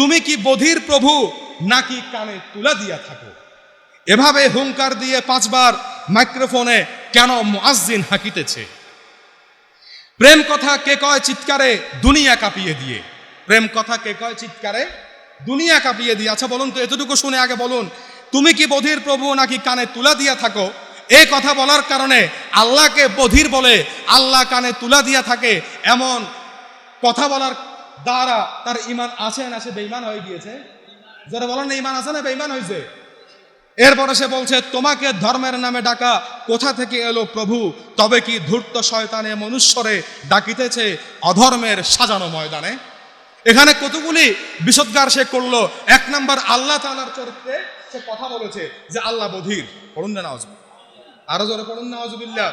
তুমি কি বধির প্রভু নাকি কানে তুলা দিয়া থাকো? এভাবে হুঙ্কার দিয়ে পাঁচবার মাইক্রোফোনে কেন মুয়াজ্জিন হাঁকিতেছে? প্রেম কথা কে কয় চিৎকারে দুনিয়া কাঁপিয়ে দিয়ে? প্রেম কথা কে কয় চিৎকারে দুনিয়া কাঁপিয়ে দিয়ে? আচ্ছা বলুন তো, এতটুকু শুনে আগে বলুন, তুমি কি বধির প্রভু নাকি কানে তুলা দিয়া থাকো? এই কথা বলার কারণে আল্লাহকে বধির বলে আল্লাহ কানে তুলা দিয়া থাকে এমন কথা বলার দ্বারা তার ইমান আছে না সে বেইমান হয়ে গিয়েছে? যারা বলেন না ইমান আছে না বেইমান হয়েছে? এরপরে সে বলছে, তোমাকে ধর্মের নামে ডাকা কোথা থেকে এলো প্রভু? তবে কি ধূর্ত শয়তানে মনুষ্যরে ডাকিতেছে অধর্মের সাজানো ময়দানে? এখানে কতগুলি বিষদগার সে করল। এক নাম্বার, আল্লাহ তালার চরিত্রে সে কথা বলেছে যে আল্লাহ বধির। পড়ুন না নওয়াজ আরও জোরে পড়ুন নওয়াজবিল্লাহ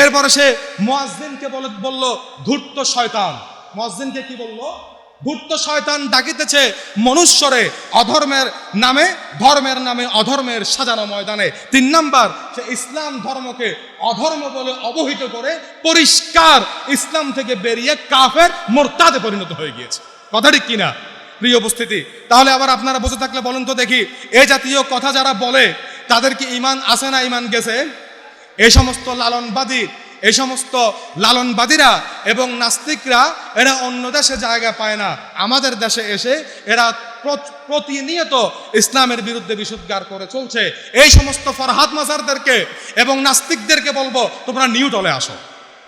এরপরে সে মুয়াজ্জিনকে বলে বলল, ধূর্ত শয়তান মুয়াজ্জিনকে কি বলল? ধূর্ত শয়তান ডাকিতেছে মনুষ্যরে অধর্মের নামে, ধর্মের নামে, অধর্মের সাজানো ময়দানে। তিন নাম্বার, সে ইসলাম ধর্মকে অধর্ম বলে অবহিত করে পরিষ্কার ইসলাম থেকে বেরিয়ে কাফের মোরতাদে পরিণত হয়ে গিয়েছে। কথা ঠিক কিনা? প্রিয় উপস্থিতি, তাহলে আবার আপনারা বসে থাকলে বলুন তো দেখি, এ জাতীয় কথা যারা বলে, তাদের কি ইমান আছে না ইমান গেছে? এই সমস্ত লালনবাদী এই সমস্ত লালনবাদীরা এবং নাস্তিকরা, এরা অন্য দেশে জায়গা পায় না। আমাদের দেশে এসে এরা প্রতিনিয়ত ইসলামের বিরুদ্ধে বিশুদ্ধার করে চলছে। এই সমস্ত ফরহাদ মাজারদেরকে এবং নাস্তিকদেরকে বলব, তোমরা নিউটলে আসো।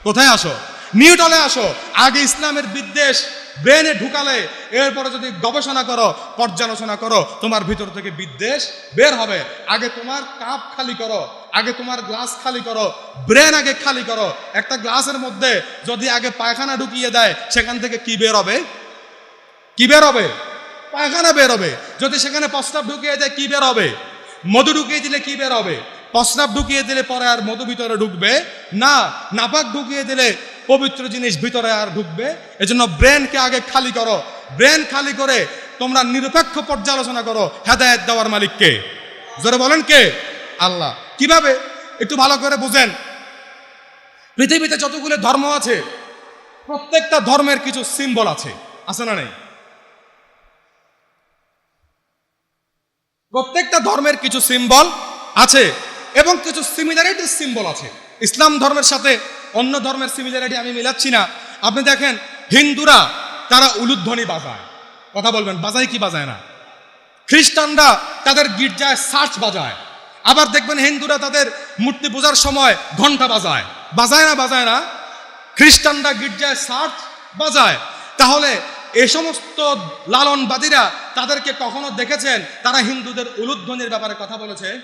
কোথায় আসো? নিউটলে আসো। আগে ইসলামের বিদ্বেষ ব্রেনে ঢুকালে, এরপরে যদি গবেষণা করো, পর্যালোচনা করো, তোমার ভিতর থেকে বিদ্বেষ বের হবে। আগে তোমার কাপ খালি করো। আগে তোমার গ্লাস খালি করো ব্রেন আগে খালি করো। একটা গ্লাসের মধ্যে যদি আগে পায়খানা ঢুকিয়ে দেয়, সেখান থেকে কি বের হবে? কি বের হবে? পায়খানা বের হবে। যদি সেখানে প্রস্তাব ঢুকিয়ে দেয়, কি বের হবে? মধু ঢুকিয়ে দিলে কি বের হবে? প্রস্তাব ঢুকিয়ে দিলে পরে আর মধু ভিতরে ঢুকবে? না, নাপাক ঢুকিয়ে দিলে পবিত্র জিনিস ভিতরে আর ঢুকবে? এজন্য ব্রেনকে আগে খালি করো। ব্রেন খালি করে তোমরা নিরপেক্ষ পর্যালোচনা করো হেদায়েত দেওয়ার মালিককে। জোরে বলেন কে? আল্লাহ। কীভাবে? একটু ভালো করে বুঝেন। পৃথিবীতে যতগুলো ধর্ম আছে, প্রত্যেকটা ধর্মের কিছু সিম্বল আছে। আছে না নেই? প্রত্যেকটা ধর্মের কিছু সিম্বল আছে এবং কিছু সিমিলারিটি সিম্বল আছে। ইসলাম ধর্মের সাথে অন্য ধর্মের সিমিলারিটি আমি মিলাচ্ছি না। আপনি দেখেন, হিন্দুরা, তারা উলুধ্বনি বাজায়। কথা বলবেন, বাজায় কি বাজায় না? খ্রিস্টানরা তাদের গির্জায় সার্চ বাজায়। আবার দেখবেন হিন্দুরা তাদের মূর্তি পূজার সময় ঘণ্টা বাজায়। বাজায় না বাজায় না? খ্রিস্টানরা গির্জায় সার্চ বাজায়। তাহলে এ সমস্ত লালনবাদীরা তাদেরকে কখনো দেখেছেন? তারা হিন্দুদের উলুধ্বনির ব্যাপারে কথা বলেছে?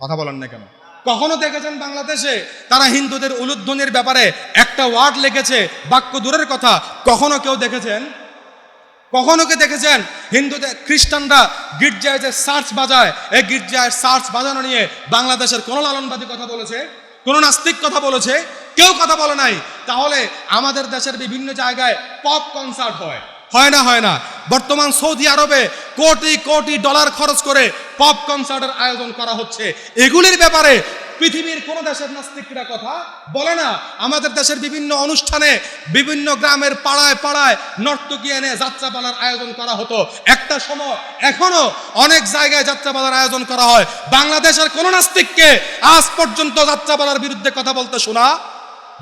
কথা বলেন না কেন? কখনো দেখেছেন বাংলাদেশে? তারা হিন্দুদের উলুধ্বনির ব্যাপারে একটা ওয়ার্ড লিখেছে, বাক্য দূরের কথা। কখনো কেউ দেখেছেন? কখনো কে দেখেছেন? হিন্দুদের, খ্রিস্টানরা গির্জায় যে সার্চ বাজায়, এই গির্জায় সার্চ বাজানো নিয়ে বাংলাদেশের কোন লালনবাদী কথা বলেছে? কোন নাস্তিক কথা বলেছে? কেউ কথা বলে নাই। তাহলে আমাদের দেশের বিভিন্ন জায়গায় পপ কনসার্ট হয়। হয় না হয় না। বর্তমান সৌদি আরবে কোটি কোটি ডলার খরচ করে পপ কনসার্টের আয়োজন করা হচ্ছে। এগুলির ব্যাপারে পৃথিবীর কোন দেশের নাস্তিকরা কথা বলে না। আমাদের দেশের বিভিন্ন অনুষ্ঠানে, বিভিন্ন গ্রামের পাড়ায় পাড়ায় নর্তকী এনে যাত্রাপালার আয়োজন করা হতো। একটা সময় এখনও অনেক জায়গায় যাত্রাপালার আয়োজন করা হয়। বাংলাদেশের কোন নাস্তিককে আজ পর্যন্ত যাত্রাপালার বিরুদ্ধে কথা বলতে শোনা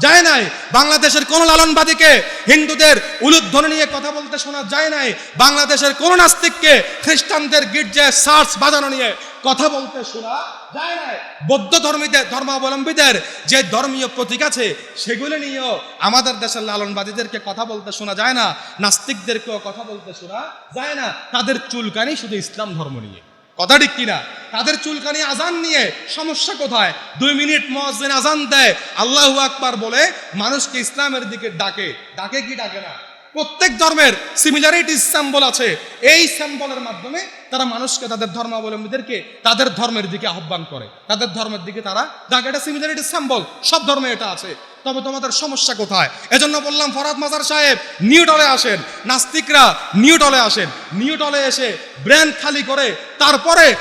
যায় নাই। বাংলাদেশের কোন লালনবাদীকে হিন্দুদের উলুধ্বনি নিয়ে কথা বলতে শোনা যায় নাই। বাংলাদেশের কোন নাস্তিককে খ্রিস্টানদের গির্জায় সার্চ বাজানো নিয়ে কথা বলতে শোনা যায় নাই। বৌদ্ধ ধর্মীদের, ধর্মাবলম্বীদের যে ধর্মীয় প্রতীক আছে, সেগুলো নিয়েও আমাদের দেশের লালনবাদীদেরকে কথা বলতে শোনা যায় না। নাস্তিকদেরকেও কথা বলতে শোনা যায় না। তাদের চুলকানি শুধু ইসলাম ধর্ম নিয়ে। কথা ঠিক কিনা? তাদের চুলকানি আজান নিয়ে সমস্যা কোথায়? দুই মিনিট মহাজিন আজান দেয়, আল্লাহু আকবার বলে, মানুষকে ইসলামের দিকে ডাকে। ডাকে কি ডাকে না? প্রত্যেক ধর্মের সিমিলারিটি স্যাম্বল আছে। এই স্যাম্বলের মাধ্যমে তারা মানুষকে তাদের ধর্মাবলম্বীদেরকে তাদের ধর্মের দিকে আহ্বান করে। তাদের ধর্মের দিকে তারা ডাকে। এটা সিমিলারিটি স্যাম্বল সব ধর্মে এটা আছে। তবে তোমাদের সমস্যা কোথায়? এজন্য বললাম, ফরাদ মাজার সাহেব নিউটলে আসেন। নাস্তিকরা নিউটলে আসেন। নিউটলে এসে ব্রেন খালি করে তারপরে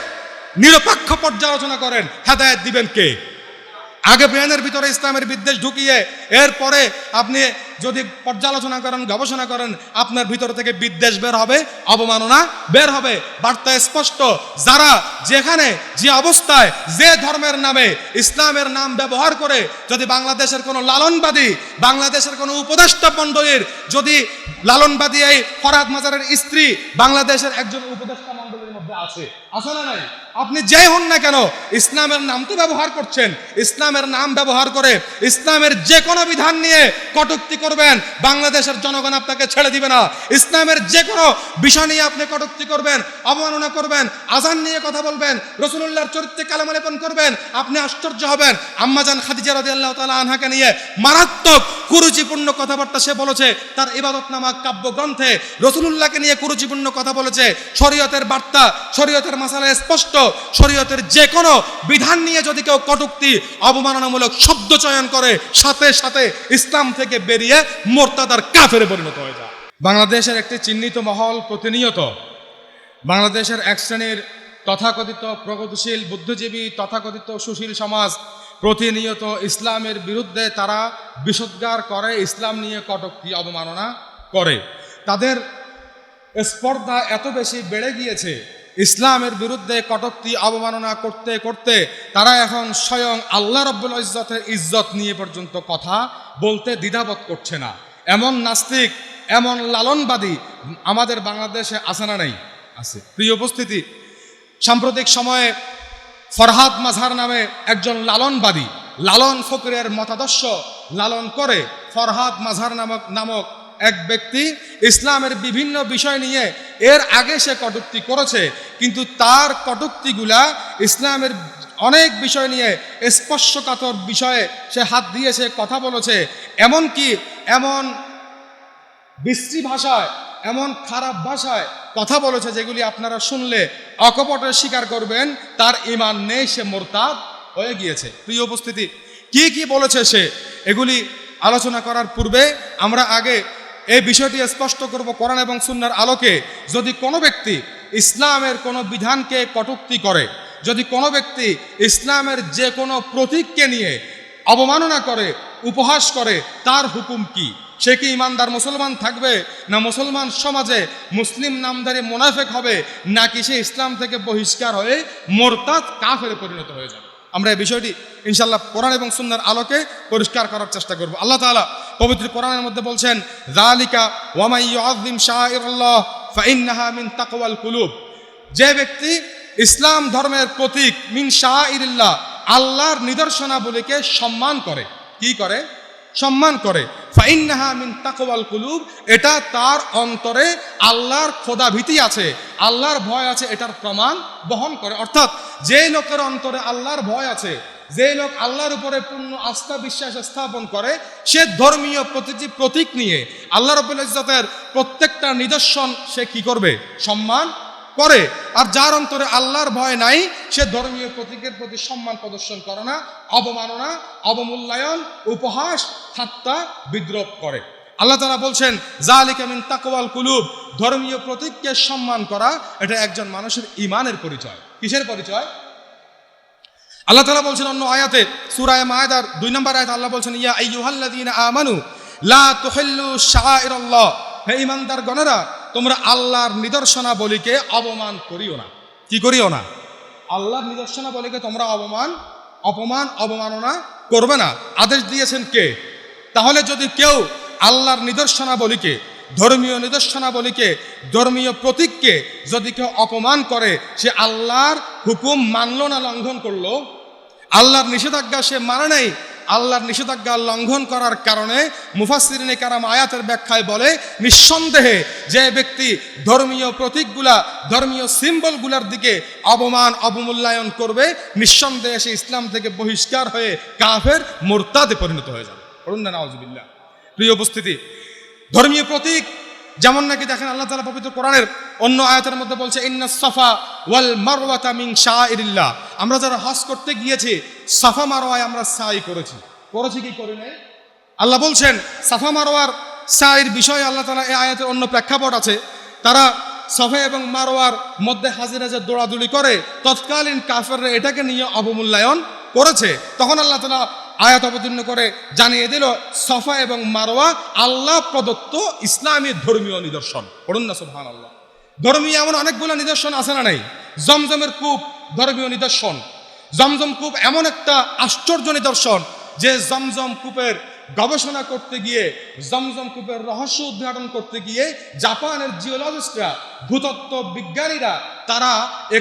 নিরপেক্ষ পর্যালোচনা করেন। হেদায়ত দিবেন কে? আগে ব্রেনের ভিতরে ইসলামের বিদ্বেষ ঢুকিয়ে এরপরে আপনি যদি পর্যালোচনা করেন, গবেষণা করেন, আপনার ভিতর থেকে বিদ্বেষ বের হবে, অবমাননা বের হবে। বার্তা স্পষ্ট, যারা যেখানে, যে অবস্থায়, যে ধর্মের নামে ইসলামের নাম ব্যবহার করে যদি বাংলাদেশের কোনো লালনবাদী, বাংলাদেশের কোনো উপদেষ্টা মণ্ডলীর যদি লালনবাদী এই ফরাদ মাজারের স্ত্রী বাংলাদেশের একজন উপদেষ্টা মণ্ডলীর মধ্যে আছে না নাই? আপনি যাই হন না কেন, ইসলামের নাম তো ব্যবহার করছেন। ইসলামের নাম ব্যবহার করে ইসলামের যে কোনো বিধান নিয়ে কটুক্তি করবেন, বাংলাদেশের জনগণ আপনাকে ছেড়ে দিবে না। ইসলামের যে কোনো বিষয় নিয়ে আপনি কটুক্তি করবেন, অবমাননা করবেন, আজান নিয়ে কথা বলবেন রসুল্লাহর চরিত্রে কালামালেপন করবেন, আপনি আশ্চর্য হবেন। আম্মাজান খাদিজা রাজি আল্লাহ তালা আনহাকে নিয়ে মারাত্মক কুরুচিপূর্ণ কথাবার্তা সে বলেছে, তার ইবাদত নামা কাব্যগ্রন্থে। রসুলুল্লাহকে নিয়ে কুরুচিপূর্ণ কথা বলেছে। শরীয়তের বার্তা, শরীয়তের মাসালা স্পষ্ট। শরীয়তের যে কোনো বিধান নিয়ে যদি কেউ কটুক্তি, অবমাননামূলক শব্দ চয়ন করে, সাথে সাথে ইসলাম থেকে বেরিয়ে মোরতাদার কাফেরে পরিণত হয়ে যায়। বাংলাদেশের একটি চিহ্নিত মহল প্রতিনিয়ত বাংলাদেশের এক শ্রেণির তথাকথিত প্রগতিশীল বুদ্ধিজীবী, তথাকথিত সুশীল সমাজ প্রতিনিয়ত ইসলামের বিরুদ্ধে তারা বিষোদ্গার করে, ইসলাম নিয়ে কটূক্তি, অবমাননা করে। তাদের স্পর্ধা এত বেশি বেড়ে গিয়েছে ইসলামের বিরুদ্ধে কটূক্তি, অবমাননা করতে করতে তারা এখন স্বয়ং আল্লাহ রব্বুল ইজ্জতের ইজ্জত নিয়ে পর্যন্ত কথা বলতে দ্বিধাবোধ করছে না। এমন নাস্তিক, এমন লালনবাদী আমাদের বাংলাদেশে আছে না নাই? আছে। প্রিয় উপস্থিতি, সাম্প্রতিক সময়ে ফরহাদ মাঝার নামে একজন লালনবাদী, লালন ফকরের মতাদর্শ লালন করে ফরহাদ মাঝার নামক নামক এক ব্যক্তি ইসলামের বিভিন্ন বিষয় নিয়ে এর আগে সে কটূক্তি করেছে, কিন্তু তার কটূক্তিগুলা ইসলামের অনেক বিষয় নিয়ে স্পর্শকাতর বিষয়ে সে হাত দিয়েছে কথা বলেছে। এমনকি এমন বিশ্রী ভাষায়, এমন খারাপ ভাষায় কথা বলেছে যেগুলি আপনারা শুনলে অকপটে স্বীকার করবেন, তার ইমান নেই, সে মোরতাদ হয়ে গিয়েছে। প্রিয় উপস্থিতি, কি কি বলেছে সে? এগুলি আলোচনা করার পূর্বে আমরা আগে এই বিষয়টি স্পষ্ট করব কোরআন এবং সুন্নার আলোকে। যদি কোনো ব্যক্তি ইসলামের কোনো বিধানকে কটুক্তি করে, যদি কোনো ব্যক্তি ইসলামের যে কোনো প্রতীককে নিয়ে অবমাননা করে, উপহাস করে, তার হুকুম কি? সে কি ইমানদার মুসলমান থাকবে না মুসলমান সমাজে মুসলিম নামধারী মোনাফেক হবে, নাকি সে ইসলাম থেকে বহিষ্কার হয়ে মোরতাদ, কাফেরে পরিণত হয়ে যাবে? আমরা এই বিষয়টি ইনশাল্লাহ কোরআন এবং সুন্নার আলোকে পরিষ্কার করার চেষ্টা করব। আল্লাহ তাআলা পবিত্র কোরআনের মধ্যে বলছেন জালিকা ওয়ামাই শাআইরাল্লাহ ফাইন্নাহা মিন তাকওয়াল কুলুব। যে ব্যক্তি ইসলাম ধর্মের প্রতীক মিন শাআইরিল্লাহ, আল্লাহর নিদর্শনাবলীকে সম্মান করে। কি করে? সম্মান করে। ফাইন্নাহা মিন তাকওয়াল কুলুব, এটা তার অন্তরে আল্লাহর খোদা ভীতি আছে, আল্লাহর ভয় আছে, এটার প্রমাণ বহন করে। অর্থাৎ যে লোকের অন্তরে আল্লাহর ভয় আছে যে লোক আল্লাহর উপরে পূর্ণ আস্থা বিশ্বাস স্থাপন করে, সে ধর্মীয় প্রতিটি প্রতীক নিয়ে আল্লাহ রবুল ইজ্জতের প্রত্যেকটা নিদর্শন সে কি করবে? সম্মান করে। আর যার অন্তরে আল্লাহর ভয় নাই, সে ধর্মীয় প্রতীকের প্রতি সম্মান প্রদর্শন করে না, অবমাননা, অবমূল্যায়ন, উপহাস, ঠাট্টা বিদ্রোপ করে। আল্লাহ তালা বলছেন জালিকা মিন তাকওয়াল কুলুব। ধর্মীয় প্রতীককে সম্মান করা, এটা একজন মানুষের ইমানের পরিচয়। কিসের পরিচয়? আল্লাহ তালা বলছেন অন্য আয়াতে সুরায় মায়দার দুই নম্বর আয়াত আল্লাহ বলছেন, ইয়া আইয়ুহাল্লাযীনা আমানু, লা তুহিল্লু শাআইরাল্লাহ। হে ইমানদার গণেরা, তোমরা আল্লাহর নিদর্শনাবলীকে অবমান করিও না। কি করিও না? আল্লাহর নিদর্শনাবলীকে তোমরা অবমান অপমান, অবমাননা করবে না। আদেশ দিয়েছেন কে? তাহলে যদি কেউ আল্লাহর নিদর্শনাবলীকে, ধর্মীয় নিদর্শনাবলীকে, ধর্মীয় প্রতীককে যদি কেউ অপমান করে, সে আল্লাহর হুকুম মানল না, লঙ্ঘন করল আল্লাহর নিষেধাজ্ঞা সে মানে নাই। আল্লাহর নিষেধাজ্ঞা লঙ্ঘন করার কারণে মুফাসিরিনে কারাম আয়াতের ব্যাখ্যায় বলে, নিঃসন্দেহে যে ব্যক্তি ধর্মীয় প্রতীকগুলা, ধর্মীয় সিম্বলগুলার দিকে অবমান অবমূল্যায়ন করবে, নিঃসন্দেহে সে ইসলাম থেকে বহিষ্কার হয়ে কাফের মোরতাদে পরিণত হয়ে যাবে। নওয়াজবিল্লাহ প্রিয় উপস্থিতি, ধর্মীয় প্রতীক যেমন নাকি দেখেন আল্লাহ তালা পবিত্র কোরআনের অন্য আয়াতের মধ্যে বলছে, ইন্না সফা ওয়াল মারওয়াতা মিন শাইরিল্লাহ। আমরা যারা হজ করতে গিয়েছি, সাফা মারোয়ায় আমরা সাই করেছি। করেছি কি, করি আল্লাহ বলছেন, সাফা মারোয়ার সাইর বিষয়ে আল্লাহ তালা এই আয়াতের অন্য প্রেক্ষাপট আছে। তারা সফা এবং মারোয়ার মধ্যে হাজির হাজির দৌড়াদৌড়ি করে, তৎকালীন কাফেররা এটাকে নিয়ে অবমূল্যায়ন করেছে। তখন আল্লাহ তালা আয়াত অবতীর্ণ করে জানিয়ে দিল, সফা এবং মারোয়া আল্লাহ প্রদত্ত ইসলামী ধর্মীয় নিদর্শন। পড়ুন না সুবহান আল্লাহ ধর্মীয় এমন অনেকগুলো নিদর্শন আছে না নাই? জমজমের কূপ, ধর্মীয় নিদর্শন। জমজম কূপ এমন একটা আশ্চর্য নিদর্শন যে জমজম কূপের গবেষণা করতে গিয়ে, জমজম কূপের রহস্য উদ্ঘাটন করতে গিয়ে জাপানের জিওলজিস্টরা, ভূতত্ত্ব বিজ্ঞানীরা, তারা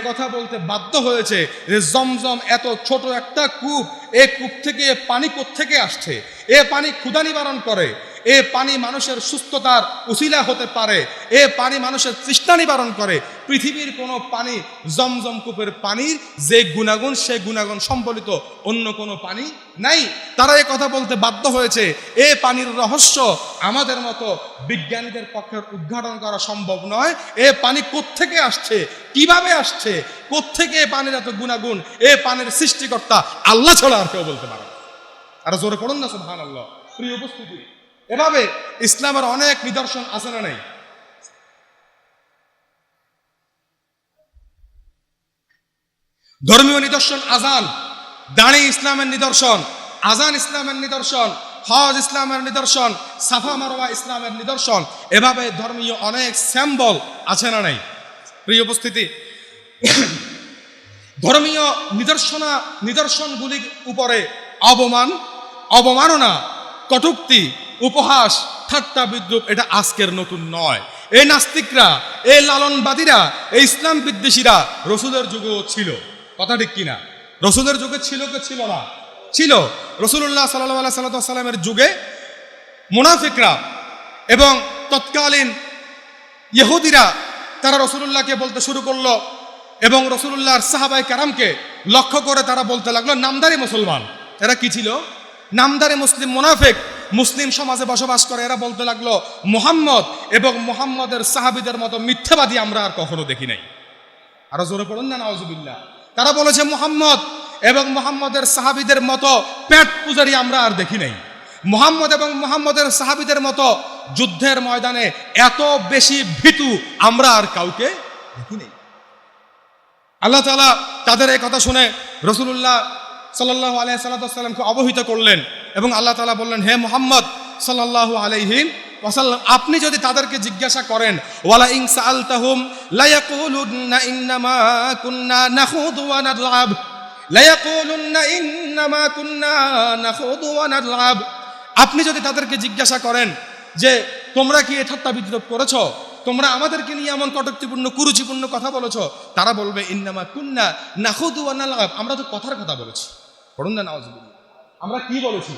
কথা বলতে বাধ্য হয়েছে যে জমজম এত ছোট একটা কূপ এ কূপ থেকে এ পানি থেকে আসছে? এ পানি ক্ষুদা নিবারণ করে। এ পানি মানুষের সুস্থতার উশিলা হতে পারে, এ পানি মানুষের তৃষ্ণা নিবারণ করে। পৃথিবীর কোনো পানি জমজম কূপের পানির যে গুণাগুণ, সে গুণাগুণ সম্বলিত অন্য কোনো পানি নাই। তারা এ কথা বলতে বাধ্য হয়েছে, এ পানির রহস্য আমাদের মতো বিজ্ঞানীদের পক্ষে উদ্ঘাটন করা সম্ভব নয়। এ পানি কোত্থেকে আসছে? কীভাবে আসছে? কোত্থেকে এ পানির এত গুণাগুণ? এ পানির সৃষ্টিকর্তা আল্লাহ ছাড়া আর কেউ বলতে পারে আর জোরে পড়ুন না সুবহান আল্লাহ প্রিয় উপস্থিতি এভাবে ইসলামের অনেক নিদর্শন আছে না নেই? ধর্মীয় নিদর্শন আজান, দাঁড়ি ইসলামের নিদর্শন, আজান ইসলামের নিদর্শন, হজ ইসলামের নিদর্শন, সাফা মারোয়া ইসলামের নিদর্শন, এভাবে ধর্মীয় অনেক স্যাম্বল আছে না নাই? প্রিয় উপস্থিতি, ধর্মীয় নিদর্শনা, নিদর্শনগুলির উপরে অবমান, অবমাননা, কটুক্তি উপহাস, ঠাট্টা বিদ্রুপ এটা আজকের নতুন নয়। এই নাস্তিকরা, এই লালনবাদীরা, এই ইসলাম বিদ্বেষীরা রসুলের যুগেও ছিল। কথা ঠিক কিনা? রসুলের যুগে ছিল কে ছিল না? ছিল। রসুল্লাহ সাল্লাহ সাল্লামের যুগে মুনাফিকরা এবং তৎকালীন ইহুদিরা, তারা রসুল্লাহকে বলতে শুরু করল এবং রসুল্লাহর সাহাবাই কারামকে লক্ষ্য করে তারা বলতে লাগল, নামদারি মুসলমান। এরা কি ছিল? নামদারি মুসলিম মুনাফিক মুসলিম সমাজে বসবাস করে, এরা বলতে লাগল, মোহাম্মদ এবং মোহাম্মদের সাহাবিদের মতো মিথ্যাবাদী আমরা আর কখনো দেখি নাই। আরও জোরে পড়ুন না নওয়াজুবিল্লাহ তারা বলেছে, মোহাম্মদ এবং মোহাম্মদের সাহাবিদের মতো পেট পূজারি আমরা আর দেখি নাই। মোহাম্মদ এবং মোহাম্মদের সাহাবিদের মতো যুদ্ধের ময়দানে এত বেশি ভীতু আমরা আর কাউকে দেখি নাই। আল্লাহ তালা তাদের এই কথা শুনে রসুল্লাহ সাল্লাহ আলিয়া সাল্লামকে অবহিত করলেন এবং আল্লাহ তালা বললেন, হে মোহাম্মদ সাল্লাহ আলাইহিম ওয়াসাল্লাম, আপনি যদি তাদেরকে জিজ্ঞাসা করেন ওয়ালা ইং সাআলতাহুম লা ইয়াকুলুন্না ইন্নামা কুন্না নাখুদু ওয়া নালআব লা ইয়াকুলুন্না ইন্নামা কুন্না নাখুদু ওয়া নালআব আপনি যদি তাদেরকে জিজ্ঞাসা করেন যে, তোমরা কি এ ঠাট্টা বিদ্রোপ করেছ? তোমরা আমাদেরকে নিয়ে এমন কটুক্তিপূর্ণ, কুরুচিপূর্ণ কথা বলেছ? তারা বলবে, ইন্নামা কুন্না ওয়া নালআব আমরা তো কথার কথা বলেছি। পড়ুন না নাউজুবিল্লাহ আমরা কি বলেছি?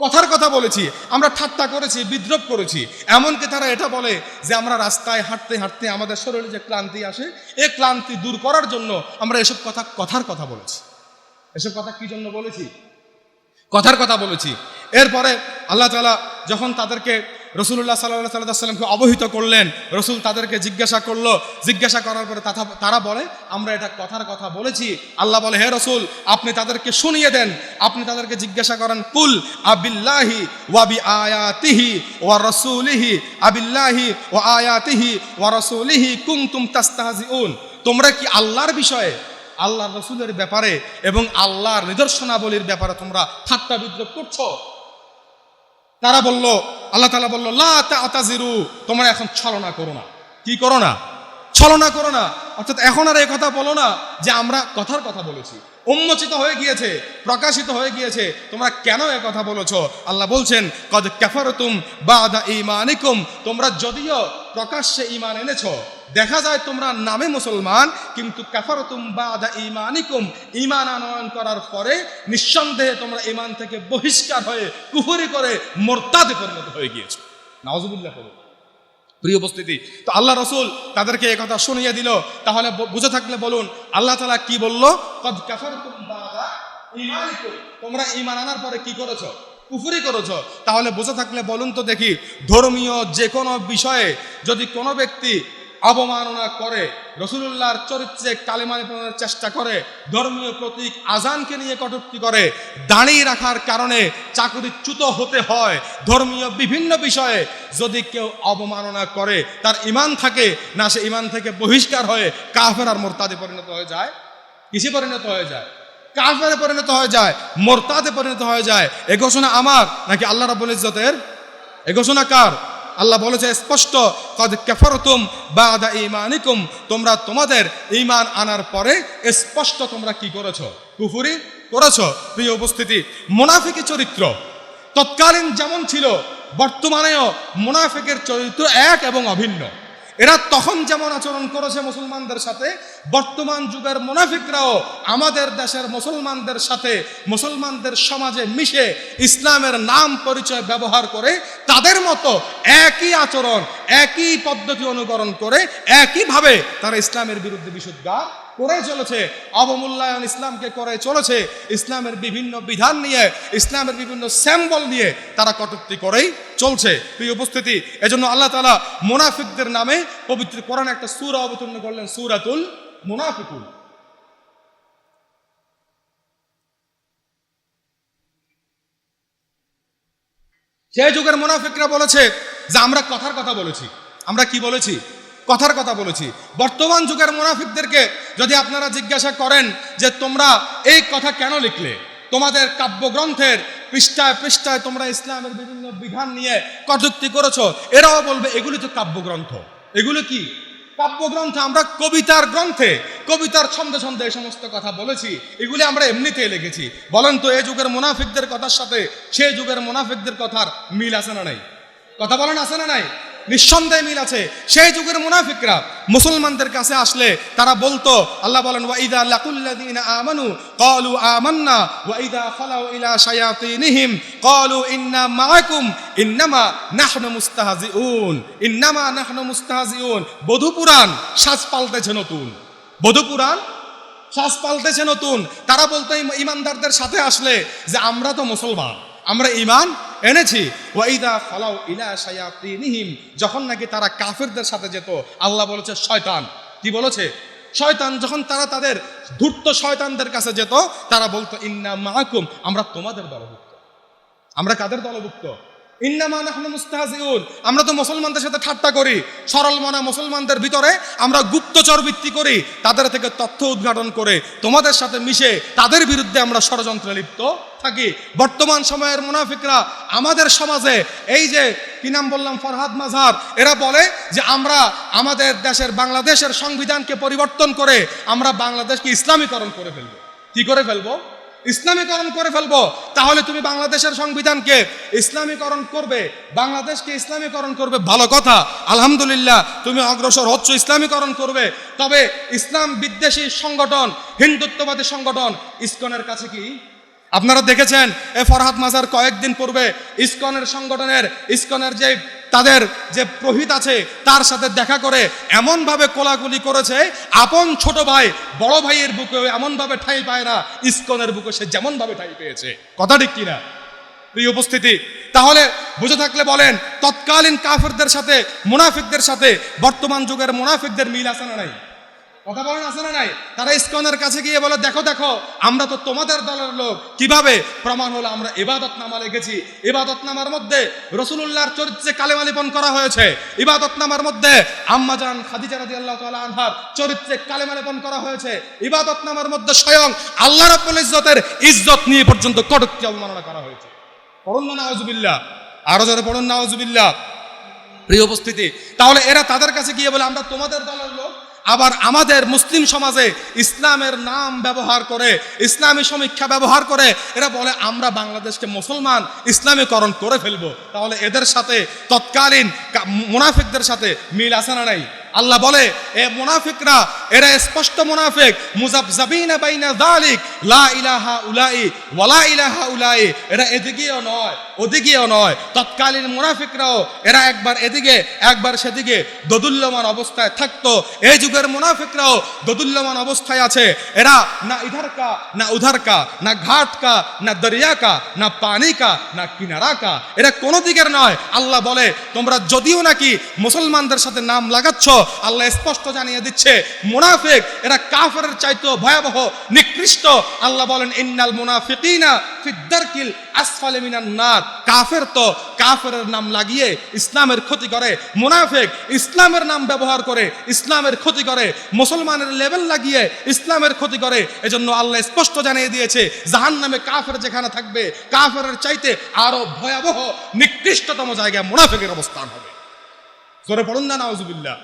কথার কথা বলেছি। আমরা ঠাট্টা করেছি বিদ্রোপ করেছি। এমনকি তারা এটা বলে যে আমরা রাস্তায় হাঁটতে হাঁটতে আমাদের শরীরে যে ক্লান্তি আসে, এ ক্লান্তি দূর করার জন্য আমরা এসব কথা, কথার কথা বলেছি। এসব কথা কি জন্য বলেছি? কথার কথা বলেছি। এরপরে আল্লাহ তালা যখন তাদেরকে রসুল্লাহ সাল্লাহ সাল্লাহ সাল্লামকে অবহিত করলেন। রসুল তাদেরকে জিজ্ঞাসা করল। জিজ্ঞাসা করার পরে তারা বলে, আমরা এটা কথার কথা বলেছি। আল্লাহ বলে, হে রসুল, আপনি তাদেরকে শুনিয়ে দেন। আপনি তাদেরকে জিজ্ঞাসা করেন, কুল আবিল্লাহি ওয়াবি আয়াতিহি ওয়া রসুলিহি? আবিল্লাহি ও আয়াতিহি ওয়া রসুলিহি কুমতুম তাস্তাহাজিউন। তোমরা কি আল্লাহর বিষয়ে আল্লাহ রসুলের ব্যাপারে এবং আল্লাহর নিদর্শনাবলীর ব্যাপারে তোমরা ঠাট্টা বিদ্রোপ করছ? তারা বলল? আল্লাহ তালা বলল, লা তাজিরু তোমরা এখন ছলনা করো না। কি করো না? ছলনা করো না। অর্থাৎ এখন আর এ কথা বলো না যে আমরা কথার কথা বলেছি। উন্মোচিত হয়ে গিয়েছে, প্রকাশিত হয়ে গিয়েছে। তোমরা কেন এ কথা বলেছ? আল্লাহ বলছেন, কদ ক্যাফারতুম বা বাদা ইমানিকুম তোমরা যদিও প্রকাশ্যে ইমান এনেছো দেখা যায় তোমরা নামে মুসলমান, কিন্তু কাফারতুম বাদা ইমানিকুম ইমান আনয়ন করার পরে নিঃসন্দেহে তোমরা ইমান থেকে বহিষ্কার হয়ে কুফরি করে মোরতাদে পরিণত হয়ে গিয়েছো। নাওজুবুল্লাহ করো প্রিয় উপস্থিতি, তো আল্লাহ রসুল তাদেরকে এই কথা শুনিয়ে দিল। তাহলে বুঝে থাকলে বলুন, আল্লাহ তালা কি বলল? কদ ইমানিকুম তোমরা ইমান আনার পরে কি করেছ? কুফুরি করেছ। তাহলে বুঝে থাকলে বলুন তো দেখি, ধর্মীয় যে কোনো বিষয়ে যদি কোনো ব্যক্তি অবমাননা করে রসুল্লাহর চরিত্রে কালিমানি প্রদানের চেষ্টা করে, ধর্মীয় প্রতীক আজানকে নিয়ে কটূক্তি করে, দাঁড়িয়ে রাখার কারণে চাকরিচ্যুত হতে হয়। ধর্মীয় বিভিন্ন বিষয়ে যদি কেউ অবমাননা করে, তার ইমান থাকে, না সে ইমান থেকে বহিষ্কার হয়ে কাফের আর মোরতাদে পরিণত হয়ে যায়? কিসে পরিণত হয়ে যায়? কাফেরে পরিণত হয়ে যায়, মোরতাদে পরিণত হয়ে যায়। এ ঘোষণা আমার নাকি আল্লাহ রাব্বুল ইজ্জতের? এ ঘোষণা কার? আল্লাহ বলেছে, স্পষ্ট, কদ ক্যাফরতুম বা আদা ইমানিকুম তোমরা তোমাদের ইমান আনার পরে স্পষ্ট তোমরা কি করেছ? কুফুরি করেছ? প্রিয় উপস্থিতি, মোনাফিকি চরিত্র। তৎকালীন যেমন ছিল, বর্তমানেও মোনাফিকের চরিত্র এক এবং অভিন্ন। এরা তখন যেমন আচরণ করেছে মুসলমানদের সাথে, বর্তমান যুগের মুনাফিকরাও আমাদের দেশের মুসলমানদের সাথে, মুসলমানদের সমাজে মিশে ইসলামের নাম পরিচয় ব্যবহার করে তাদের মতো একই আচরণ, একই পদ্ধতি অনুকরণ করে, একইভাবে তারা ইসলামের বিরুদ্ধে বিশুদ্ধার করে চলেছে। অবমূল্যায়ন ইসলামকে করে চলেছে। ইসলামের বিভিন্ন বিধান নিয়ে, ইসলামের বিভিন্ন স্যাম্বল নিয়ে তারা কটূক্তি করেই চলছে। প্রিয় উপস্থিতি, এজন্য আল্লাহ তালা মোনাফিকদের নামে পবিত্র কোরআন একটা সুরা অবতীর্ণ করলেন, সুরাতুল মুনাফিকুল সেই যুগের মুনাফিকরা বলেছে যে, আমরা কথার কথা বলেছি। আমরা কি বলেছি? কথার কথা বলেছি। বর্তমান যুগের মুনাফিকদেরকে যদি আপনারা জিজ্ঞাসা করেন যে তোমরা এই কথা কেন লিখলে? তোমাদের কাব্যগ্রন্থের পৃষ্ঠায় পৃষ্ঠায় তোমরা ইসলামের বিভিন্ন বিধান নিয়ে কটুক্তি করেছ, এরাও বলবে, এগুলি তো কাব্যগ্রন্থ। এগুলো কি? কাব্যগ্রন্থ, আমরা কবিতার গ্রন্থে, কবিতার ছন্দে ছন্দে এই সমস্ত কথা বলেছি, এগুলি আমরা এমনিতে লিখেছি। বলেন তো এই যুগের মুনাফিকদের কথার সাথে সেই যুগের মুনাফিকদের কথার মিল আছে না নাই? কথা বলেন, আছে না নাই? নিঃসন্দেহে মিল আছে। সেই যুগের মুনাফিকরা মুসলমানদের কাছে আসলে তারা বলতো, আল্লাহ বলেন ওয়াইদা লাকুল্লাযীনা আমানু ক্বালু আমান্না ওয়াইদা খালাউ ইলা শায়াতিনহিম, ক্বালু ইন্না মাআকুম, ইন্নামা নাহনু মুস্তাহজিউন, ইন্নামা নাহনু মুস্তাহজিউন। বধু পুরাণ সাজ পাল্টেছে নতুন। বধু পুরাণ শ্বাস পাল্টেছে নতুন। তারা বলতো ইম- ইমানদারদের সাথে আসলে যে আমরা তো মুসলমান, আমরা ইমান এনেছি। ওয়াইদা ফালাউ ইলা শায়াতিনহিম। যখন নাকি তারা কাফেরদের সাথে যেত, আল্লাহ বলেছে, শয়তান। কি বলেছে? শয়তান, যখন তারা তাদের ধূর্ত শয়তানদের কাছে যেত, তারা বলতো, ইন্না মাহকুম আমরা তোমাদের দলভুক্ত। আমরা কাদের দলভুক্ত? ইন্নামা নাহনু মুস্তাহজিউন। আমরা তো মুসলমানদের সাথে ঠাট্টা করি। সরল মনা মুসলমানদের ভিতরে আমরা গুপ্তচর বৃত্তি করি, তাদের থেকে তথ্য উদ্ঘাটন করে তোমাদের সাথে মিশে তাদের বিরুদ্ধে আমরা ষড়যন্ত্রে লিপ্ত থাকি। বর্তমান সময়ের মুনাফিকরা আমাদের সমাজে, এই যে কি নাম বললাম, ফরহাদ মাঝার এরা বলে যে আমরা আমাদের দেশের, বাংলাদেশের সংবিধানকে পরিবর্তন করে আমরা বাংলাদেশকে ইসলামীকরণ করে ফেলব। কি করে ফেলব? ইসলামীকরণ করে ফেলব। তাহলে তুমি বাংলাদেশের সংবিধানকে ইসলামীকরণ করবে, বাংলাদেশকে ইসলামীকরণ করবে। ভালো কথা, আলহামদুলিল্লাহ, তুমি অগ্রসর হচ্ছ, ইসলামীকরণ করবে। তবে ইসলাম বিদ্বেষী সংগঠন, হিন্দুত্ববাদী সংগঠন, ইসকনের কাছে কি? আপনারা দেখেছেন, এ ফরহাদ মাজার কয়েকদিন পূর্বে ইসকনের সংগঠনের, ইসকনের যে তাদের যে প্রহিত আছে, তার সাথে দেখা করে এমনভাবে কোলাকুলি করেছে, আপন ছোট ভাই বড় ভাইয়ের বুকে এমনভাবে ঠাই পায় না, ইস্কনের বুকে সে যেমনভাবে ঠাই পেয়েছে। কথা ঠিক কিনা? প্রিয় উপস্থিতি, তাহলে বুঝে থাকলে বলেন, তৎকালীন কাফেরদের সাথে, মুনাফিকদের সাথে, বর্তমান যুগের মুনাফিকদের মিল আছে না নাই? কথা বলেন, আছে না নাই? তারা ইস্কনের কাছে গিয়ে বলে, দেখো দেখো, আমরা তো তোমাদের দলের লোক। কীভাবে? প্রমাণ হলো, আমরা ইবাদত নামা লিখেছি। ইবাদত নামার মধ্যে রসুলুল্লাহর চরিত্রে কালেমা লিপন করা হয়েছে। ইবাদত নামার মধ্যে আম্মাজান খাদিজা রাদি আল্লাহ তাআলা আনহার চরিত্রে কালেমা লিপন করা হয়েছে। ইবাদত নামার মধ্যে স্বয়ং আল্লাহ রাব্বুল ইজ্জতের ইজ্জত নিয়ে পর্যন্ত কটূক্তি অবমাননা করা হয়েছে। পড়ুন না নাওজুবিল্লাহ আরও জোরে পড়ুন নাওজুবিল্লাহ প্রিয় উপস্থিতি, তাহলে এরা তাদের কাছে গিয়ে বলে, আমরা তোমাদের দলের লোক। আবার আমাদের মুসলিম সমাজে ইসলামের নাম ব্যবহার করে, ইসলামী সমীক্ষা ব্যবহার করে, এরা বলে, আমরা বাংলাদেশকে মুসলমান, ইসলামীকরণ করে ফেলব। তাহলে এদের সাথে তৎকালীন মুনাফিকদের সাথে মিল আছে না নাই? আল্লাহ বলে, এ মুনাফিকরা, এরা স্পষ্ট মুনাফিক। মুজাবজাবিনা বাইনা যালিক। লা ইলাহা উলাই ওয়ালা ইলাহা উলাই। এরা এদিকেও নয়, ওদিকেও নয়। তৎকালীন মুনাফিকরাও এরা একবার এদিকে, একবার সেদিকে দোদুল্যমান অবস্থায় থাকতো। এই যুগের মুনাফিকরাও দোদুল্যমান অবস্থায় আছে। এরা না ইধার কা না উধার কা না ঘাট কা না দরিয়া কা না পানি কা না কিনারা কা এরা কোনো দিকের নয়। আল্লাহ বলে, তোমরা যদিও নাকি মুসলমানদের সাথে নাম লাগাচ্ছ আল্লাহ স্পষ্ট জানিয়ে দিচ্ছে, মুনাফিক, এরা কাফেরের চাইতো ভয়াবহ, নিকৃষ্ট। আল্লাহ বলেন, ইন্নাল মুনাফিকিনা ফিদ্দারকিল আসফালে মিনান নার। কাফের তো কাফেরের নাম লাগিয়ে ইসলামের ক্ষতি করে, মুনাফিক ইসলামের নাম ব্যবহার করে, ইসলামের ক্ষতি করে, মুসলমানের লেভেল লাগিয়ে ইসলামের ক্ষতি করে। এজন্য আল্লাহ স্পষ্ট জানিয়ে দিয়েছে জাহান নামে কাফের যেখানে থাকবে কাফের চাইতে আরও ভয়াবহ, নিকৃষ্টতম জায়গায় মুনাফিকের অবস্থান হবে। জোরে পড়ুন না, নাউজুবিল্লাহ।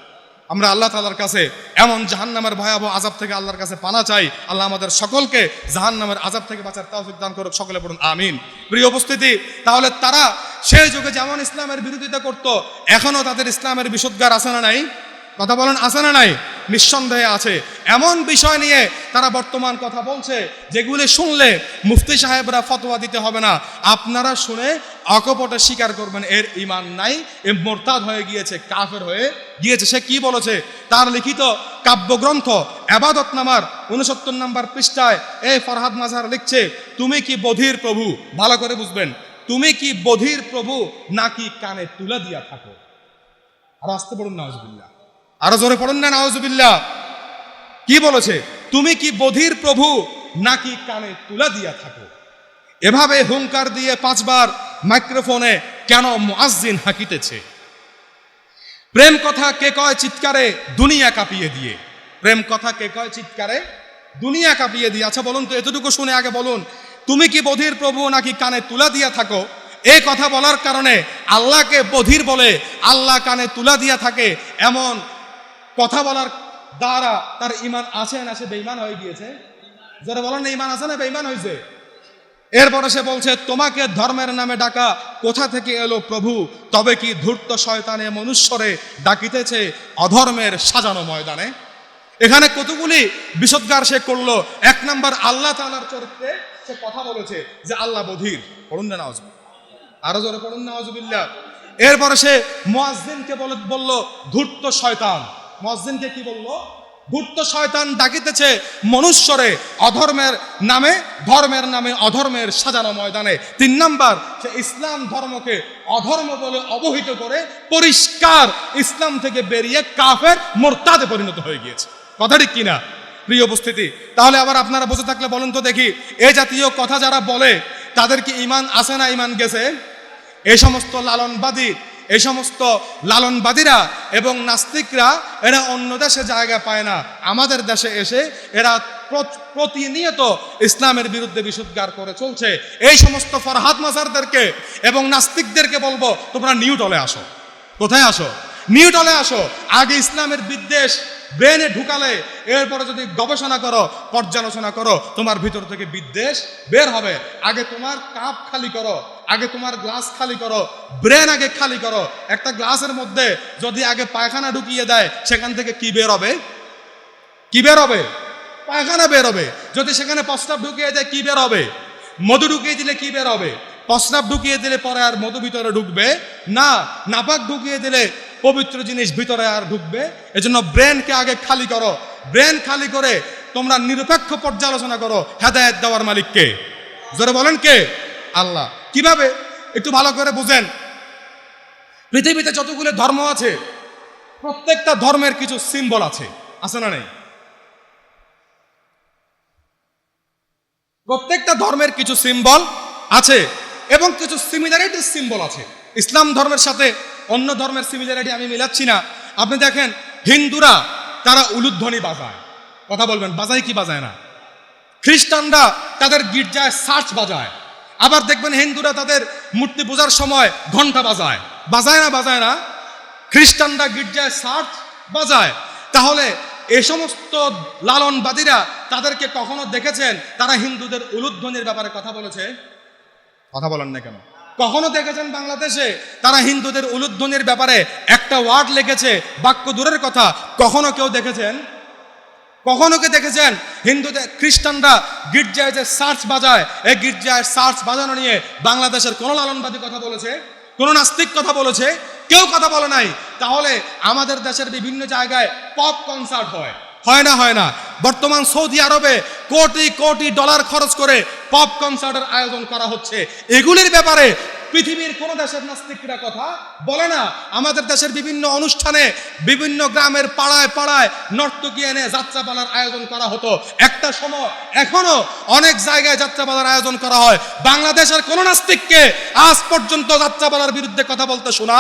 আমরা আল্লাহ তালার কাছে এমন জাহান্নামের ভয়াবহ আজাব থেকে আল্লাহর কাছে পানা চাই। আল্লাহ আমাদের সকলকে জাহান্নামের আজাব থেকে বাঁচার তৌফিক দান করুক। সকলে পড়ুন আমিন। প্রিয় উপস্থিতি, তাহলে তারা সেই যুগে যেমন ইসলামের বিরোধিতা করত এখনও তাদের ইসলামের বিশুদ্ধার আছে না নাই? কথা বলেন, আছে না নাই? নিঃসন্দেহে আছে। এমন বিষয় নিয়ে তারা বর্তমান কথা বলছে, যেগুলি শুনলে মুফতি সাহেবরা ফতোয়া দিতে হবে না। আপনারা শুনে অকপটে স্বীকার করবেন, এর ইমান নাই, এ মোরতাদ হয়ে গিয়েছে, কাফের হয়ে গিয়েছে। সে কি বলেছে? তার লিখিত কাব্যগ্রন্থ আবাদত নামার উনসত্তর নম্বর পৃষ্ঠায় এ ফরহাদ মাজার লিখছে, তুমি কি বধির প্রভু? ভালো করে বুঝবেন, তুমি কি বধির প্রভু নাকি কানে তুলে দিয়া থাকো? আর আসতে পড়ুন না আরও জোরে পড়ুন না নাওজুবিল্লাহ কি বলেছে? তুমি কি বধির প্রভু, নাকি কানে তুলা দিয়া থাকো? এভাবে হুঙ্কার দিয়ে পাঁচবার মাইক্রোফোনে কেন মুআজ্জিন হাঁকিতেছে? প্রেম কথা কে কয় চিৎকারে দুনিয়া কাঁপিয়ে দিয়ে? প্রেম কথা কে কয় চিৎকারে দুনিয়া কাঁপিয়ে দিয়ে? আচ্ছা বলুন তো, এতটুকু শুনে আগে বলুন, তুমি কি বধির প্রভু, নাকি কানে তুলা দিয়া থাকো? এই কথা বলার কারণে আল্লাহকে বধির বলে আল্লাহ কানে তুলা দিয়া থাকে এমন কথা বলার দ্বারা তার ইমান আছে না, সে বেইমান হয়ে গিয়েছে। যারা বলেন না ইমান আছে না বেইমান হয়েছে। এরপরে সে বলছে, তোমাকে ধর্মের নামে ডাকা কোথা থেকে এলো প্রভু? তবে কি ধূর্ত শয়তানে মনুষ্যরে ডাকিতেছে অধর্মের সাজানো ময়দানে? এখানে কতগুলি বিষদগার সে করল। এক নাম্বার, আল্লাহ তালার চরিত্রে সে কথা বলেছে যে আল্লাহ বধির। পড়ুন না, নওয়াজ আরও জোরে পড়ুন না নওয়াজুবিল্লাহ এরপরে সে মুয়াজ্জিনকে বলে বলল, ধূর্ত শয়তান। মুয়াজ্জিনকে কি বলল? ধূর্ত শয়তান ডাকিতেছে মনুষ্যরে অধর্মের নামে, ধর্মের নামে অধর্মের সাজানো ময়দানে। তিন নাম্বার, সে ইসলাম ধর্মকে অধর্ম বলে অবহিত করে পরিষ্কার ইসলাম থেকে বেরিয়ে কাফের মোরতাদে পরিণত হয়ে গিয়েছে। কথা ঠিক কিনা? প্রিয় উপস্থিতি, তাহলে আবার আপনারা বসে থাকলে বলেন তো দেখি, এ জাতীয় কথা যারা বলে, তাদের কি ইমান আছে না ইমান গেছে? এই সমস্ত লালনবাদী এই সমস্ত লালনবাদীরা এবং নাস্তিকরা, এরা অন্য দেশে জায়গা পায় না। আমাদের দেশে এসে এরা প্রতিনিয়ত ইসলামের বিরুদ্ধে বিশুদ্ধার করে চলছে। এই সমস্ত ফরহাদ মাজারদেরকে এবং নাস্তিকদেরকে বলব, তোমরা নিউটলে আসো। কোথায় আসো? নিউটলে আসো। আগে ইসলামের বিদ্বেষ ব্রেনে ঢুকালে, এরপরে যদি গবেষণা করো, পর্যালোচনা করো, তোমার ভিতর থেকে বিদ্বেষ বের হবে। আগে তোমার কাপ খালি করো, আগে তোমার গ্লাস খালি করো, ব্রেন আগে খালি করো। একটা গ্লাসের মধ্যে যদি আগে পায়খানা ঢুকিয়ে দেয়, সেখান থেকে কি বের হবে? কি বের হবে? পায়খানা বের হবে। যদি সেখানে প্রস্তাব ঢুকিয়ে দেয়, কি বের হবে? মধু ঢুকিয়ে দিলে কি বের হবে? প্রস্রাব ঢুকিয়ে দিলে পরে আর মধু ভিতরে ঢুকবে না। নাপাক ঢুকিয়ে দিলে পবিত্র জিনিস ভিতরে আর ঢুকবে। এজন্য ব্রেনকে আগে খালি করো। ব্রেন খালি করে তোমরা নিরপেক্ষ পর্যালোচনা করো, হেদায়েত দেওয়ার মালিককে। জোরে বলেন কে? আল্লাহ। কীভাবে? একটু ভালো করে বুঝেন। পৃথিবীতে যতগুলো ধর্ম আছে, প্রত্যেকটা ধর্মের কিছু সিম্বল আছে। আছে না নেই? প্রত্যেকটা ধর্মের কিছু সিম্বল আছে এবং কিছু সিমিলারিটির সিম্বল আছে। ইসলাম ধর্মের সাথে অন্য ধর্মের সিমিলারিটি আমি মিলাচ্ছি না। আপনি দেখেন, হিন্দুরা, তারা উলুধ্বনি বাজায়। কথা বলবেন, বাজায় কি বাজায় না? খ্রিস্টানরা তাদের গির্জায় সার্চ বাজায়। আবার দেখবেন হিন্দুরা তাদের মূর্তি পূজার সময় ঘণ্টা বাজায়। বাজায় না বাজায় না? খ্রিস্টানরা গির্জায় সার্চ বাজায়। তাহলে এ সমস্ত লালনবাদীরা তাদেরকে কখনো দেখেছেন? তারা হিন্দুদের উলুধ্বনির ব্যাপারে কথা বলেছে? কথা বলেন না কেন? কখনো দেখেছেন বাংলাদেশে তারা হিন্দুদের উলুধ্বনির ব্যাপারে একটা ওয়ার্ড লিখেছে, বাক্য দূরের কথা? কখনো কেউ দেখেছেন? কখনো কে দেখেছেন? হিন্দুদের, খ্রিস্টানরা গির্জায় যে সার্চ বাজায়, এই গির্জায় সার্চ বাজানো নিয়ে বাংলাদেশের কোন লালনবাদী কথা বলেছে? কোন নাস্তিক কথা বলেছে? কেউ কথা বলে নাই? তাহলে আমাদের দেশের বিভিন্ন জায়গায় পপ কনসার্ট হয়। হয় না হয় না। বর্তমান সৌদি আরবে কোটি কোটি ডলার খরচ করে পপ কনসার্টের আয়োজন করা হচ্ছে। এগুলির ব্যাপারে পৃথিবীর কোন দেশের নাস্তিকরা কথা বলে না। আমাদের দেশের বিভিন্ন অনুষ্ঠানে, বিভিন্ন গ্রামের পাড়ায় পাড়ায় নর্তকী এনে যাত্রাপালার আয়োজন করা হতো। একটা সময় এখনও অনেক জায়গায় যাত্রাপালার আয়োজন করা হয়। বাংলাদেশের কোন নাস্তিককে আজ পর্যন্ত যাত্রাপালার বিরুদ্ধে কথা বলতে শোনা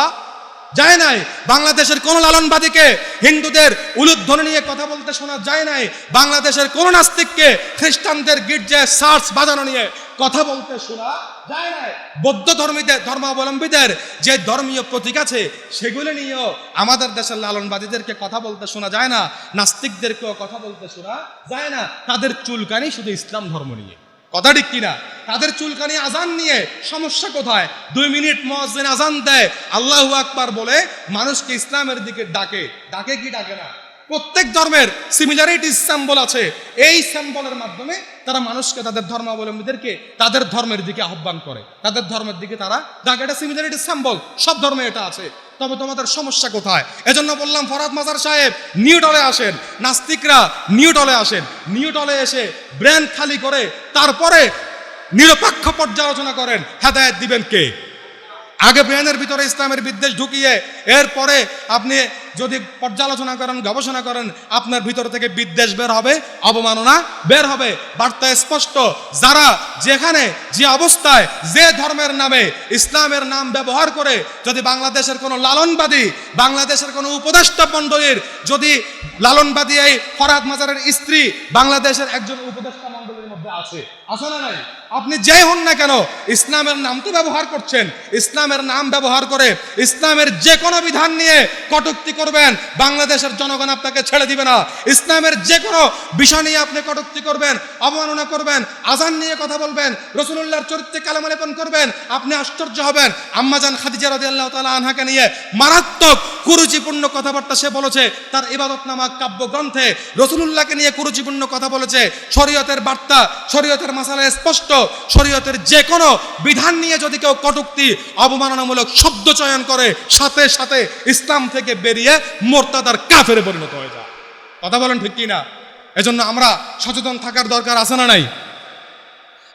যায় নাই। বাংলাদেশের কোন লালনবাদীকে, হিন্দুদের উলুধ্বনি নিয়ে কথা বলতে শোনা যায় নাই। বাংলাদেশের কোন নাস্তিককে, খ্রিস্টানদের গির্জায় সার্চ বাজানো নিয়ে কথা বলতে শোনা যায় নাই। বৌদ্ধ ধর্মীদের, ধর্মাবলম্বীদের যে ধর্মীয় প্রতীক আছে, সেগুলি নিয়েও আমাদের দেশের লালনবাদীদেরকে কথা বলতে শোনা যায় না। নাস্তিকদেরকেও কথা বলতে শোনা যায় না। তাদের চুলকানি শুধু ইসলাম ধর্ম নিয়ে। কথা ঠিক কিনা? তাদের চুলকানি আজান নিয়ে সমস্যা কোথায়? দুই মিনিট মহাজিন আজান দেয়, আল্লাহু আকবার বলে, মানুষকে ইসলামের দিকে ডাকে। ডাকে কি ডাকে না? প্রত্যেক ধর্মের সিমিলারিটি স্যাম্বল আছে। এই স্যাম্বলের মাধ্যমে তারা মানুষকে তাদের ধর্মাবলম্বীদেরকে তাদের ধর্মের দিকে আহ্বান করে। তাদের ধর্মের দিকে তারা ডাকে। এটা সিমিলারিটি স্যাম্বল সব ধর্মে এটা আছে। তবে তোমাদের সমস্যা কোথায়? এজন্য বললাম, ফরাদ মাজার সাহেব নিউটলে আসেন। নাস্তিকরা নিউটলে আসেন। নিউটলে এসে ব্রেন খালি করে তারপরে নিরপেক্ষ পর্যালোচনা করেন। হেদায়ত দিবেন কে? আগে ব্রেনের ভিতরে ইসলামের বিদ্বেষ ঢুকিয়ে এরপরে আপনি যদি পর্যালোচনা করেন, গবেষণা করেন, আপনার ভিতর থেকে বিদ্বেষ বের হবে, অবমাননা বের হবে। বার্তা স্পষ্ট, যারা যেখানে, যে অবস্থায়, যে ধর্মের নামে ইসলামের নাম ব্যবহার করে যদি বাংলাদেশের কোনো লালনবাদী, বাংলাদেশের কোনো উপদেষ্টা মণ্ডলীর যদি লালনবাদী এই ফরাদ মাজারের স্ত্রী বাংলাদেশের একজন উপদেষ্টা মণ্ডলীর মধ্যে আছে আছে না নাই? আপনি যেই হন না কেন, ইসলামের নাম তো ব্যবহার করছেন। ইসলামের নাম ব্যবহার করে ইসলামের যে কোনো বিধান নিয়ে কটূক্তি করবেন, বাংলাদেশের জনগণ আপনাকে ছেড়ে দিবে না। ইসলামের যে কোনো বিষয় নিয়ে আপনি কটূক্তি করবেন, অবমাননা করবেন, আজান নিয়ে কথা বলবেন রসুল্লাহর চরিত্রে কালামালেপন করবেন, আপনি আশ্চর্য হবেন। আম্মাজান খাদিজা রাদি আল্লাহ তালা আনহাকে নিয়ে মারাত্মক কুরুচিপূর্ণ কথাবার্তা সে বলেছে, তার ইবাদত নামা কাব্যগ্রন্থে। রসুলুল্লাহকে নিয়ে কুরুচিপূর্ণ কথা বলেছে। শরীয়তের বার্তা, শরীয়তের মাসালা স্পষ্ট। শরীয়তের যে কোনো বিধান নিয়ে যদি কেউ কটুক্তি, অবমাননামূলক শব্দ চয়ন করে, সাথে সাথে ইসলাম থেকে বেরিয়ে মোর্তাদার কাফের পরিণত হয়ে যায়। কথা বলেন ঠিক কি না এজন্য আমরা সচেতন থাকার দরকার আছে না নাই?